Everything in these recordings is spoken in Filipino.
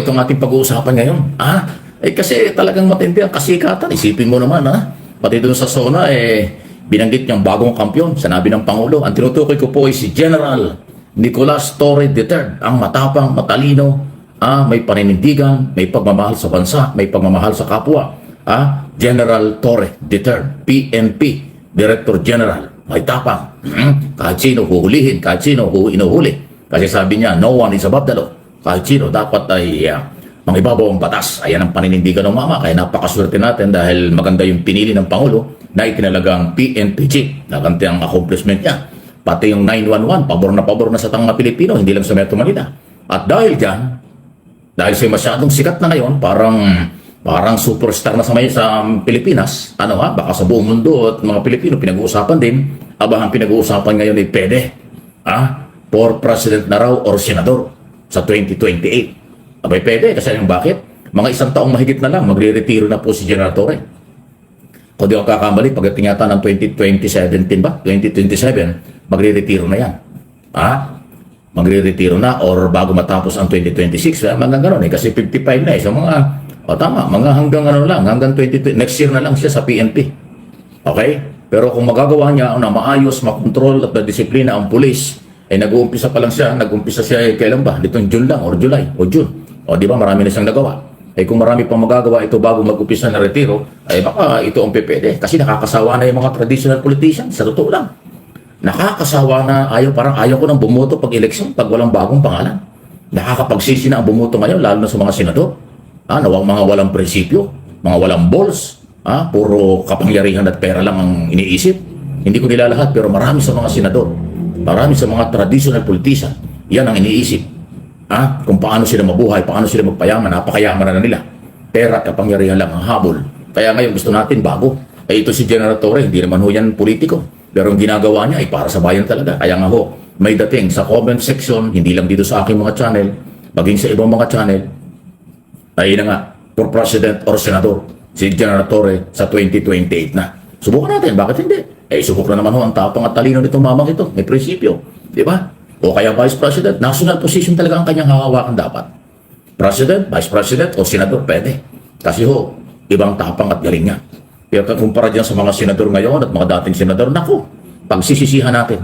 itong ating pag-uusapan ngayon. Ah, eh kasi talagang matindi ang kasikatan. Isipin mo naman, ha? Pati doon sa zona, eh, binanggit niyang bagong kampyon. Sanabi ng Pangulo, ang tinutukoy ko po ay si General Nicolas Torre III, ang matapang, matalino, ah, may paninindigan, may pagmamahal sa bansa, may pagmamahal sa kapwa. Ah, General Torre III, PNP, Director General, may tapang. Kahit sino huhulihin, kahit sino hu- inuhuli. Kasi sabi niya, no one is above the law. Kahit sino dapat ay uh, mangibabaw ang batas. Ayan ang paninindigan ng mama. Kaya napakaswerte natin dahil maganda yung pinili ng Pangulo na ikinalagang PNPG. Naganti ang accomplishment niya. Pati yung 911, pabor na pabor na sa tanga Pilipino, hindi lang sa Metro Manila. At dahil dyan, dahil siya masyadong sikat na ngayon, parang parang superstar na sa may sa Pilipinas. Ano ha? Baka sa buong mundo at mga Pilipino pinag-uusapan din. Aba, ang pinag-uusapan ngayon ay pwede. Ha? For president na raw or senador sa 2028. Abay, pwede. Kasi yung bakit? Mga isang taong mahigit na lang, magre-retiro na po si General Torre. Kung di ako kakamali, pagdating yata ng 2017 ba? 2027, magre-retiro na yan. Ha? Magre-retiro na or bago matapos ang 2026, eh, mga ganun eh. Kasi 55 na eh. So mga, o tama, mga hanggang ano lang, hanggang 2020, next year na lang siya sa PNP. Okay? Pero kung magagawa niya na maayos, makontrol at disiplina ang pulis, eh nag-uumpisa pa lang siya, nag-uumpisa siya eh, kailan ba? Ditong June lang or July o June. O di ba marami na siyang nagawa. Eh kung marami pang magagawa ito bago mag-umpisa na retiro, ay baka ito ang pipede. Kasi nakakasawa na yung mga traditional politicians, sa totoo lang. Nakakasawa na ayaw, parang ayaw ko nang bumoto pag eleksyon, pag walang bagong pangalan. Nakakapagsisi na ang bumoto ngayon, lalo na sa mga senador. Ah, nawang mga walang prinsipyo, mga walang balls, ah, puro kapangyarihan at pera lang ang iniisip. Hindi ko nila lahat, pero marami sa mga senador, marami sa mga traditional politician, yan ang iniisip. Ah, kung paano sila mabuhay, paano sila magpayaman, napakayaman na nila. Pera at kapangyarihan lang ang habol. Kaya ngayon gusto natin bago. Eh ito si General Torre, hindi naman ho yan politiko. Pero ang ginagawa niya ay para sa bayan talaga. Kaya nga ho, may dating sa comment section, hindi lang dito sa aking mga channel, maging sa ibang mga channel, ay na nga, for president or senador, si General Torre sa 2028 na. Subukan natin, bakit hindi? Eh, subok na naman ho ang tapang at talino nitong mamang ito. May prinsipyo. Di ba? O kaya Vice President, national position talaga ang kanyang hahawakan dapat. President, Vice President, o Senador, pwede. Kasi ho, ibang tapang at galing niya. Pero kumpara dyan sa mga senador ngayon at mga dating senador, naku, pagsisisihan natin.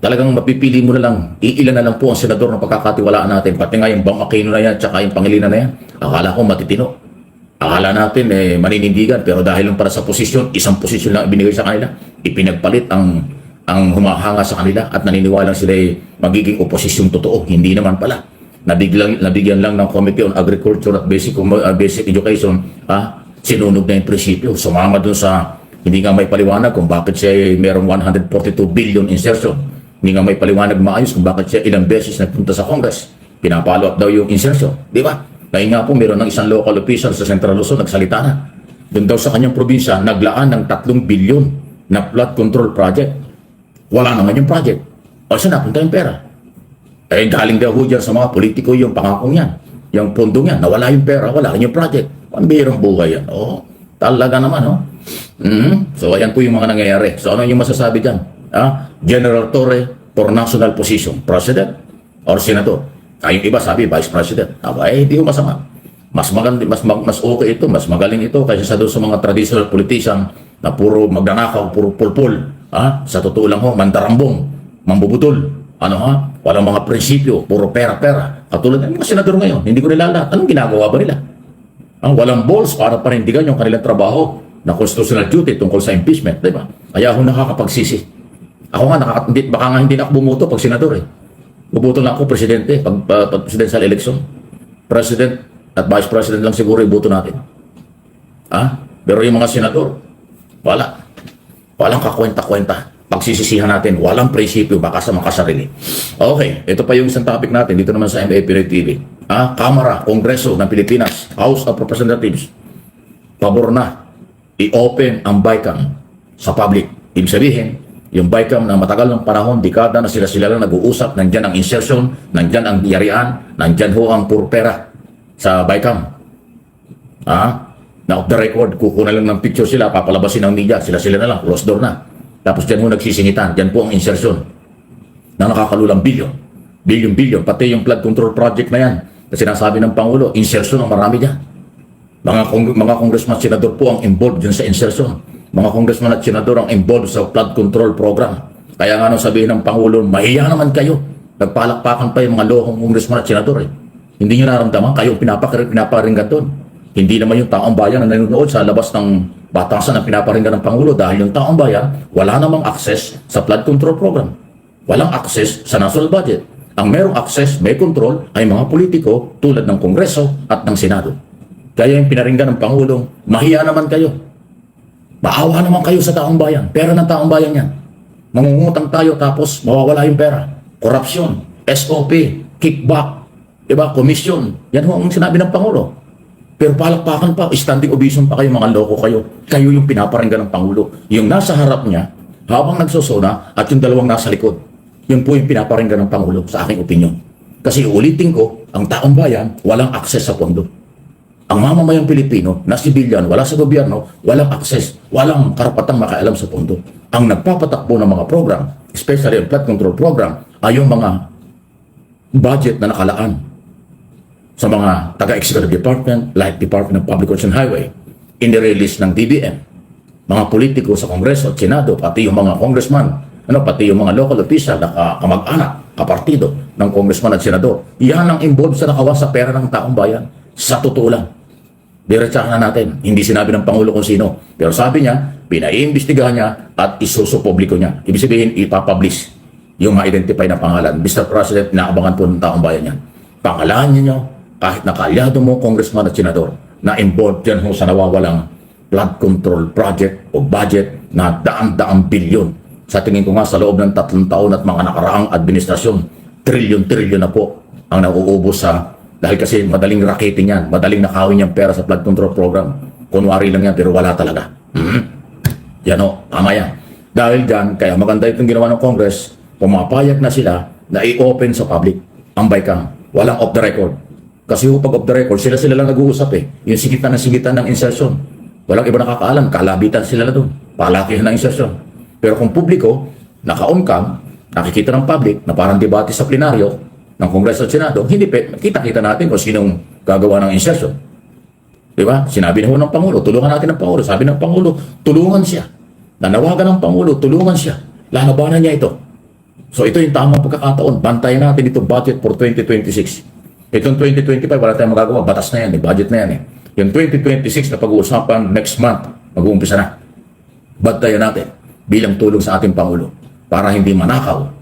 Talagang mapipili mo na lang, iilan na lang po ang senador na pagkakatiwalaan natin. Pati nga yung Bang Aquino na yan, tsaka yung Pangilinan na yan. Akala ko matitino. Akala natin eh, maninindigan, pero dahil lang para sa posisyon, isang posisyon lang ibinigay sa kanila, ipinagpalit ang ang humahanga sa kanila at naniniwala sila ay magiging oposisyon totoo. Hindi naman pala. Nabiglang, nabigyan lang ng Committee on Agriculture at Basic, uh, Basic Education, ha? sinunog na yung prinsipyo. Sumama dun sa hindi nga may paliwanag kung bakit siya ay merong 142 billion insertion. Hindi nga may paliwanag maayos kung bakit siya ilang beses nagpunta sa Congress. Pinapalo up daw yung insertion. Di ba? Ngayon nga po, meron ng isang local official sa Central Luzon, nagsalita na. Doon daw sa kanyang probinsya, naglaan ng 3 billion na flood control project. Wala naman yung project. O saan napunta yung pera? Eh, galing daw ho dyan sa mga politiko yung pangakong yan. Yung pundong yan, nawala yung pera, wala yung project. Pambirang buhay yan. Oh, talaga naman, oh. Mhm. So, ayan po yung mga nangyayari. So, ano yung masasabi dyan? Ah, General Torre for national position, President or Senator. Ah, yung iba sabi, Vice President. Aba, eh, hindi ko masama. Mas maganda, mas, mas okay ito, mas magaling ito kaysa sa doon sa mga traditional politician na puro magnanakaw, puro pulpul. Ah, sa totoo lang ho, mandarambong, mambubutol. Ano ha? Walang mga prinsipyo, puro pera-pera. Katulad ng mga senador ngayon, hindi ko nila lahat. Anong ginagawa ba nila? Ang walang balls para panindigan yung kanilang trabaho na constitutional duty tungkol sa impeachment, di ba? Kaya ako nakakapagsisi. Ako nga, nakaka, baka nga hindi na ako bumuto pag senador eh. Bubuto lang ako presidente pag, pag, pag presidential election. President at vice president lang siguro ibuto natin. Ah? Pero yung mga senador, wala. Walang kakwenta-kwenta. Pagsisisihan natin, walang prinsipyo, baka sa makasarili. Okay, ito pa yung isang topic natin dito naman sa MA Pinoy TV. Ah, Kamara, Kongreso ng Pilipinas, House of Representatives, pabor na i-open ang BICAM sa public. Ibig sabihin, yung BICAM na matagal ng panahon, dekada na sila-sila lang nag-uusap, nandyan ang insertion, nandyan ang yarian, nandyan ho ang purpera sa BICAM. Ah, na off the record, kukunan lang ng picture sila, papalabasin ng media, sila-sila na lang, closed door na. Tapos dyan ho nagsisingitan, dyan po ang insertion na nakakalulang bilyon. Bilyon-bilyon, pati yung flood control project na yan, na sinasabi ng Pangulo, insertion ang marami dyan. Mga, kong, mga congressman senador po ang involved dyan sa insertion. Mga congressman at senador ang involved sa flood control program. Kaya nga nung sabihin ng Pangulo, mahiya naman kayo. Nagpalakpakan pa yung mga lohong congressman at senador eh. Hindi nyo naramdaman, kayo pinapakir, pinaparinggan doon. Hindi naman yung taong bayan na nanonood sa labas ng batasan na pinaparinggan ng Pangulo dahil yung taong bayan wala namang access sa flood control program. Walang access sa national budget. Ang merong access, may control, ay mga politiko tulad ng Kongreso at ng Senado. Kaya yung pinaringgan ng Pangulong, mahiya naman kayo. Maawa naman kayo sa taong bayan. Pera ng taong bayan yan. Mangungutang tayo tapos mawawala yung pera. Korupsyon, SOP, kickback, diba, komisyon. Yan ho ang sinabi ng Pangulo. Pero palakpakan pa, standing ovation pa kayo, mga loko kayo. Kayo yung pinaparinggan ng Pangulo. Yung nasa harap niya, habang nagsusuna, at yung dalawang nasa likod. Yun po yung pinaparinggan ng Pangulo sa aking opinion. Kasi ulitin ko, ang taong bayan, walang access sa pondo. Ang mamamayang Pilipino na sibilyan, wala sa gobyerno, walang access, walang karapatang makaalam sa pondo. Ang nagpapatakbo ng mga program, especially ang flood control program, ay yung mga budget na nakalaan sa mga taga-executive department, like Department of Public Works and Highway, inirelease ng DBM, mga politiko sa Kongreso at Senado, pati yung mga congressman, ano, pati yung mga local official na ka- kamag-anak, kapartido ng congressman at senador. Yan ang involved sa nakawa sa pera ng taong bayan. Sa totoo lang. Diretsahan na natin. Hindi sinabi ng Pangulo kung sino. Pero sabi niya, pinaiimbestigahan niya at isusupubliko niya. Ibig sabihin, ipapublish yung ma-identify na pangalan. Mr. President, inaabangan po ng taong bayan yan. Pangalan niyo, kahit nakaalyado mo, congressman at senador, na involved yan ho sa nawawalang flood control project o budget na daan-daang bilyon. Sa tingin ko nga sa loob ng tatlong taon at mga nakaraang administrasyon, trilyon-trilyon na po ang nauubos sa dahil kasi madaling raketing yan, madaling nakawin yung pera sa flood control program. Kunwari lang yan, pero wala talaga. Mhm. Yan o, tama yan. Dahil dyan, kaya maganda itong ginawa ng Congress, pumapayag na sila na i-open sa public ang bycam. Walang off the record. Kasi yung pag off the record, sila-sila lang nag-uusap eh. Yung sigitan ng sigitan ng insertion. Walang iba nakakaalam, kalabitan sila na doon. Palakihan ng insertion. Pero kung publiko, naka-on cam, nakikita ng public na parang debate sa plenaryo ng Kongreso at Senado, hindi kita-kita natin kung sinong gagawa ng insertion. Di ba? Sinabi na ho ng Pangulo, tulungan natin ng Pangulo. Sabi ng Pangulo, tulungan siya. Nanawagan ng Pangulo, tulungan siya. Lalabanan niya ito. So ito yung tamang pagkakataon. Bantayan natin itong budget for 2026. Itong 2025, wala tayong magagawa. Batas na yan, eh. budget na yan. Eh. Yung 2026 na pag-uusapan next month, mag-uumpisa na. Bantayan natin bilang tulong sa ating Pangulo para hindi manakaw,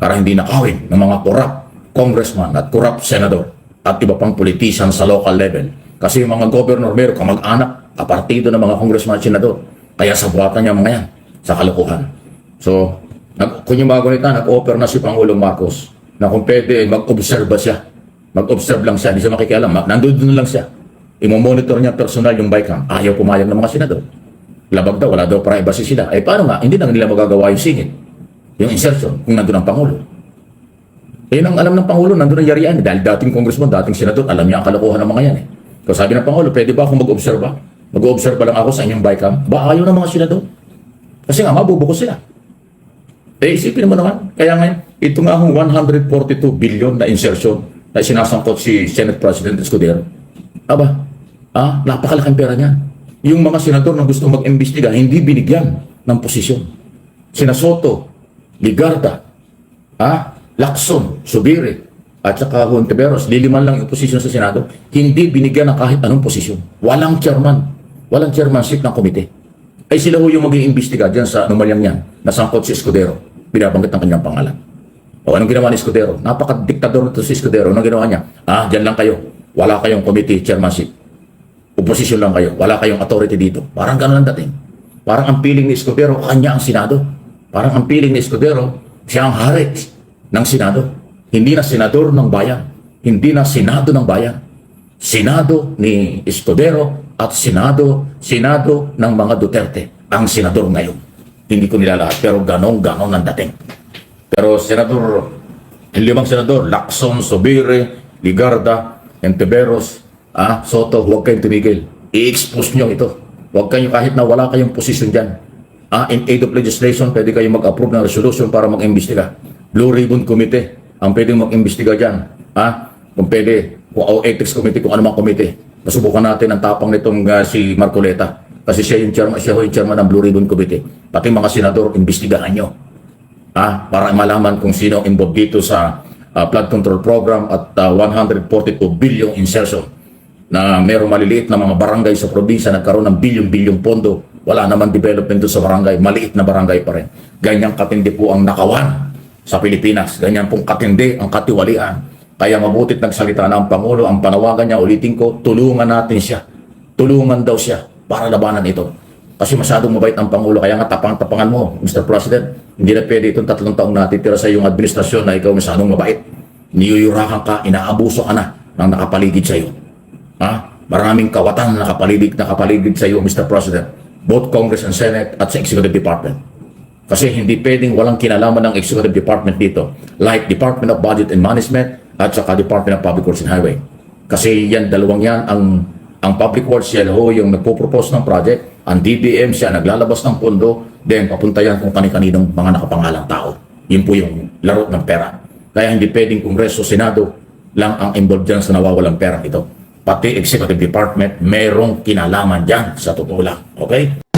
para hindi nakawin ng mga corrupt congressman at corrupt senator at iba pang politician sa local level. Kasi yung mga governor, meron kamag-anak, kapartido ng mga congressman at senador. Kaya sa buhatan niya mga yan, sa kalokohan. So, nag, kung yung mga ganito, nag-offer na si Pangulong Marcos na kung pwede, mag-observe siya. Mag-observe lang siya, hindi siya makikialam. Ma- Nandun lang siya. Imo-monitor niya personal yung bike Ayaw pumayag ng mga senador. Labag daw, wala daw privacy sila. Eh paano nga, hindi na nila magagawa yung singit. Yung insertion, kung nandun ang Pangulo. Eh, ang alam ng Pangulo, nandun ang yarian. eh. Dahil dating congressman, dating senador, alam niya ang kalokohan ng mga yan eh. So sabi ng Pangulo, pwede ba akong mag-observe ba? Mag-observe ba lang ako sa inyong bike Ba ayaw ng mga senador? Kasi nga, mabubuko sila. Eh, isipin mo naman. Kaya ngayon, ito nga hong 142 billion na insertion na sinasangkot si Senate President Escudero. Aba, ah, napakalaking pera niya. Yung mga senador na gusto mag-imbestiga, hindi binigyan ng posisyon. Sina Soto, Ligarda, ah, Lacson, Subiri, at saka Hontiveros, liliman lang yung posisyon sa Senado, hindi binigyan ng kahit anong posisyon. Walang chairman, walang chairmanship ng komite. Ay sila ho yung mag-iimbestiga dyan sa anomalyang yan, nasangkot si Escudero, binabanggit ng kanyang pangalan. O anong ginawa ni Escudero? Napaka-diktador nito si Escudero. Anong ginawa niya? Ah, dyan lang kayo. Wala kayong committee chairmanship. Oposisyon lang kayo. Wala kayong authority dito. Parang ganun ang dating. Parang ang piling ni Escudero, kanya ang Senado. Parang ang piling ni Escudero, siya ang hari ng Senado. Hindi na senador ng bayan. Hindi na Senado ng bayan. Senado ni Escudero at Senado, Senado ng mga Duterte. Ang senador ngayon. Hindi ko nilalahat, pero ganong-ganon ang dating. Pero senador, yung limang senador, Lacson, Sobire, Ligarda, Entiveros, ah, Soto, huwag kayong tumigil. I-expose nyo ito. Huwag kayo kahit na wala kayong posisyon dyan. Ah, in aid of legislation, pwede kayong mag-approve ng resolution para mag-imbestiga. Blue Ribbon Committee, ang pwedeng mag-imbestiga dyan. Ah, kung pwede, kung o ethics committee, kung anumang committee, masubukan natin ang tapang nitong ah, si Marcoleta. Kasi siya yung chairman, siya yung chairman ng Blue Ribbon Committee. Pati mga senador, imbestigahan nyo. Ah, para malaman kung sino involved dito sa ah, flood control program at ah, 142 billion insertion na merong maliliit na mga barangay sa probinsya nagkaroon ng bilyon-bilyong pondo. Wala naman development doon sa barangay. Maliit na barangay pa rin. Ganyang katindi po ang nakawan sa Pilipinas. Ganyan pong katindi ang katiwalian. Kaya mabutit nagsalita na ang Pangulo. Ang panawagan niya, ulitin ko, tulungan natin siya. Tulungan daw siya para labanan ito. Kasi masyadong mabait ang Pangulo. Kaya nga tapang-tapangan mo, Mr. President. Hindi na pwede itong tatlong taong natitira sa iyong administrasyon na ikaw masyadong mabait. Niyuyurakan ka, inaabuso ka na ng nakapaligid sa iyo. Ha? Maraming kawatan na nakapaligid, nakapaligid sa iyo, Mr. President. Both Congress and Senate at sa Executive Department. Kasi hindi pwedeng walang kinalaman ng Executive Department dito. Like Department of Budget and Management at saka Department of Public Works and Highway. Kasi yan, dalawang yan, ang ang Public Works yan ho yung nagpo-propose ng project, ang DBM siya naglalabas ng pondo, then papunta yan kung kani-kaninong mga nakapangalang tao. Yun po yung laro ng pera. Kaya hindi pwedeng Kongreso, Senado lang ang involved dyan sa nawawalang pera ito. Pati Executive Department, merong kinalaman dyan sa totoo lang. Okay?